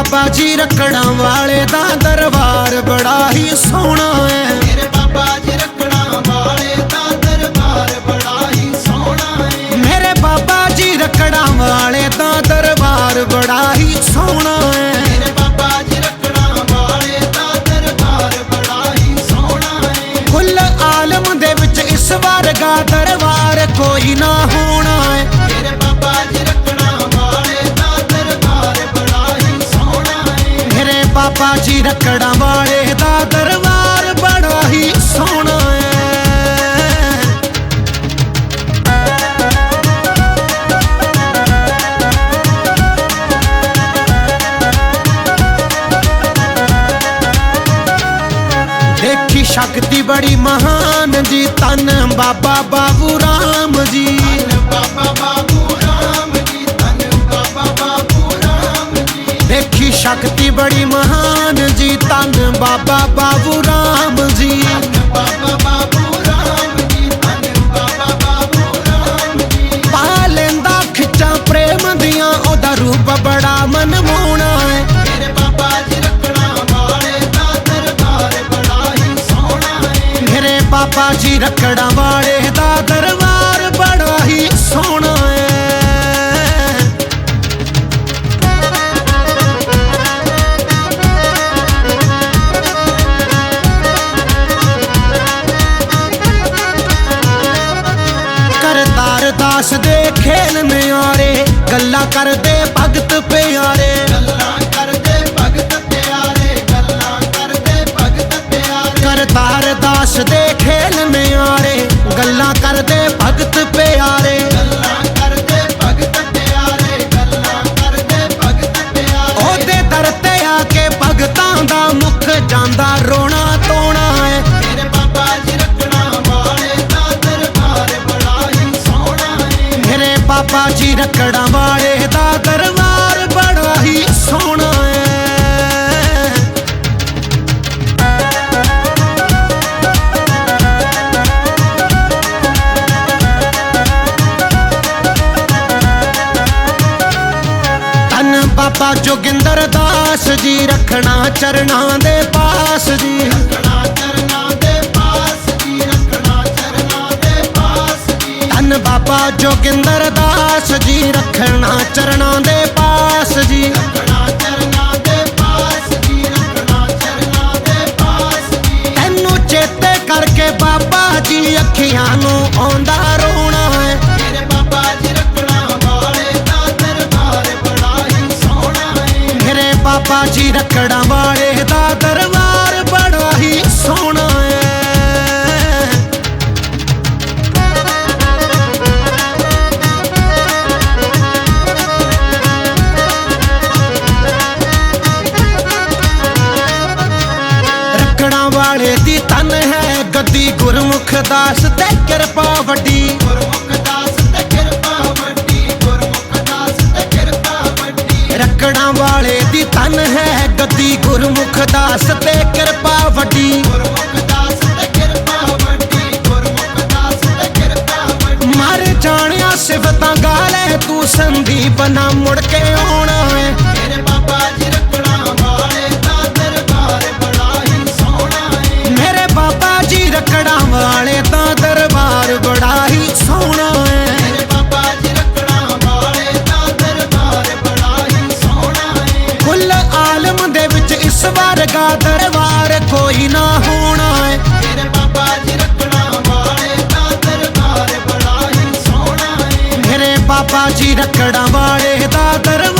ਬਾਬਾ ਜੀ ਰੱਖੜਾਂ ਵਾਲੇ ਦਾ ਦਰਬਾਰ ਬੜਾ ਹੀ ਸੋਹਣਾ ਹੈ। ਜੀ ਰੱਖੜਾਂ ਵਾਲੇ ਦਾ ਦਰਬਾਰ ਬੜਾ ਹੀ ਸੋਹਣਾ ਦੇਖੀ ਸ਼ਕਤੀ ਬੜੀ ਮਹਾਨ ਜੀ ਤਨ ਬਾਬਾ ਬਾਬੂ ਰਾਮ ਜੀ। ਬਾਬਾ ਬਾਬੂ ਰਾਮ ਸ਼ਕਤੀ ਬੜੀ ਮਹਾਨ ਜੀ, ਤਨ ਬਾਬਾ ਬਾਬੂ ਰਾਮ ਜੀ। ਧੰਨ ਬਾਬਾ ਬਾਬੂ ਰਾਮ ਜੀ ਧੰਨ ਬਾਬਾ ਬਾਬੂ ਰਾਮ ਜੀ ਪਾ ਖਿੱਚਾਂ ਪ੍ਰੇਮ ਦੀਆਂ, ਉਹਦਾ ਰੂਪ ਬੜਾ ਮਨਮੋਹਣਾ ਹੈ। ਮੇਰੇ ਬਾਬਾ ਜੀ ਰੱਖਣਾ ਵਾਲੇ ਦਾ ਦਰਬਾਰ ਬੜਾ ਹੀ ਸੋਹਣਾ ਏ ਮੇਰੇ ਬਾਬਾ ਜੀ ਰੱਖੜਾਂ ਵਾਲੇ ਦਾ ਦਰਬਾਰ ਕਰਦੇ ਭਗਤ ਪਿਆਰੇ। ਗੱਲਾਂ ਕਰਦੇ ਭਗਤ ਪਿਆਰੇ, ਗੱਲਾਂ ਕਰਦੇ ਭਗਤ ਪਿਆਰੇ। ਕਰਤਾਰ ਦਾਸ ਦੇ ਖੇਲ ਨਿਆਰੇ, ਗੱਲਾਂ ਕਰਦੇ ਭਗਤ ਪਿਆਰੇ। ਗੱਲਾਂ ਕਰਦੇ ਭਗਤ ਪਿਆਰੇ, ਗੱਲਾਂ ਕਰਦੇ ਭਗਤ ਪਿਆਰੇ। ਉਹਦੇ ਦਰ ਤੇ ਆ ਕੇ ਭਗਤਾਂ ਦਾ ਮੁੱਖ ਜਾਂਦਾ ਰੋਣਾ ਤੋਣਾ ਹੈ। ਮੇਰੇ ਬਾਬਾ ਜੀ ਰੱਖਣਾ ਵਾਲੇ ਦਾ ਦਰਬਾਰ ਬੜਾ ਹੀ ਸੋਹਣਾ ਏ ਮੇਰੇ ਬਾਬਾ ਜੀ ਰੱਖੜਾਂ ਵਾਲੇ ਦਾ ਦਰਬਾਰ ਬੜਾ ਹੀ ਸੋਹਣਾ ਹੈ। ਧੰਨ ਬਾਬਾ ਜੋਗਿੰਦਰ ਦਾਸ ਜੀ, ਰੱਖਣਾ ਚਰਨਾਂ ਦੇ ਪਾਸ ਜੀ। ਰੱਖਣਾ ਚਰਨਾਂ ਦੇ ਪਾਸ ਜੀ, ਰੱਖਣਾ ਚਰਨਾਂ ਦੇ ਪਾਸ ਜੀ। ਧੰਨ ਬਾਬਾ ਜੋਗਿੰਦਰ ਦਾਸ ਜੀ। ਜੀ ਅੱਖੀਆਂ ਨੂੰ ਆਉਂਦਾ ਰੋਣਾ ਹੈ। ਮੇਰੇ ਬਾਬਾ ਜੀ ਰੱਖਣਾ ਵਾਲੇ ਦਾ ਦਰਬਾਰ ਬੜਾ ਹੀ ਸੋਹਣਾ ਏ ਮੇਰੇ ਬਾਬਾ ਜੀ ਰੱਖੜਾਂ ਵਾਲੇ ਦਾ ਦਰਬਾਰ ਗੁਰਮੁਖ ਦਾਸ ਤੇ ਕਿਰਪਾ ਵੱਡੀ। ਗੁਰਮੁਖ ਦਾਸ ਤੇ ਕਿਰਪਾ ਵੱਡੀ ਗੁਰਮੁਖ ਦਾਸ ਤੇ ਕਿਰਪਾ ਵੱਡੀ। ਰੱਖੜਾਂ ਵਾਲੇ ਦੀ ਤਨ ਹੈ ਗੱਦੀ ਗੁਰਮੁਖ ਦਾਸ ਤੇ ਕਿਰਪਾ ਵੱਡੀ। ਗੁਰਮੁਖ ਦਾਸ ਤੇ ਕਿਰਪਾ ਵੱਡੀ ਗੁਰਮੁਖ ਦਾਸ ਤੇ ਕਿਰਪਾ ਵੱਡੀ। ਮਰ ਜਾਣਿਆ ਸਿਫਤਾਂ ਗਾਲੇ ਤੂੰ ਸੰਦੀਪ ਨਾ ਮੁੜ ਕੇ ਰੱਖੜਾਂ ਵਾਲੇ ਦਾ ਦਰਬਾਰ ਬੜਾ ਹੀ ਸੋਹਣਾ ਹੈ। ਮੇਰੇ ਬਾਬਾ ਜੀ ਰੱਖਣਾ ਵਾਲੇ ਦਾ ਦਰਬਾਰ ਬੜਾ ਹੀ ਸੋਹਣਾ ਏ ਕੁੱਲ ਆਲਮ ਦੇ ਵਿੱਚ ਇਸ ਵਰਗਾ ਦਰਬਾਰ ਕੋਈ ਨਾ ਹੋਣਾ ਹੈ। ਮੇਰੇ ਬਾਬਾ ਜੀ ਰੱਖਣਾ ਵਾਲੇ ਦਾ ਦਰਬਾਰ ਬੜਾ ਹੀ ਸੋਹਣਾ ਏ ਮੇਰੇ ਬਾਬਾ ਜੀ ਰੱਖੜਾਂ ਵਾਲੇ ਦਾ ਦਰਬਾਰ